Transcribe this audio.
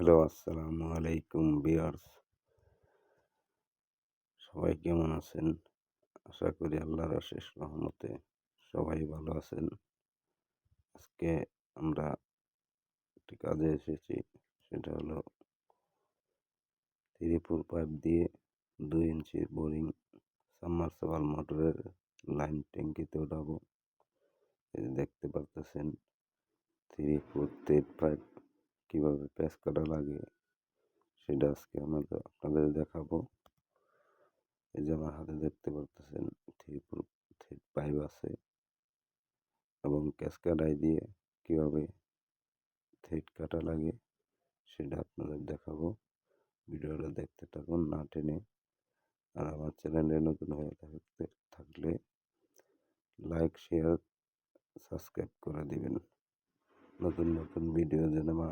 Hello, আসসালামু আলাইকুম বিয়ার্স সবাই কেমন আছেন? আশা করি আল্লাহর অশেষ রহমতে সবাই ভালো আছেন। আজকে আমরা একটি কাজে এসেছি, সেটা হলো ত্রিপুর পাইপ দিয়ে দুই ইঞ্চি বোরিং সাবমার্সেবল মোটরের লাইন ট্যাঙ্কিতে ওঠাবো। দেখতে পারতেছেন থ্রি ফোর থ্রেড পাইপ কীভাবে প্যাচ করা লাগে, সেটা আজকে আমাদের আপনাদের দেখাবো। এই যে আমার হাতে দেখতে পারতেছেন থ্রি ফোর পাইপ আছে। এবং ক্যাসকাডাই দিয়ে কীভাবে থ্রেড কাটা লাগে, সেটা আপনাদের দেখাবো। ভিডিওটা দেখতে থাকুন, না টেনে। আর আমার চ্যানেলে নতুন হয়ে থাকতে, থাকলে লাইক শেয়ার সাবস্ক্রাইব করে দিবেন। নতুন নতুন ভিডিও যেন আমার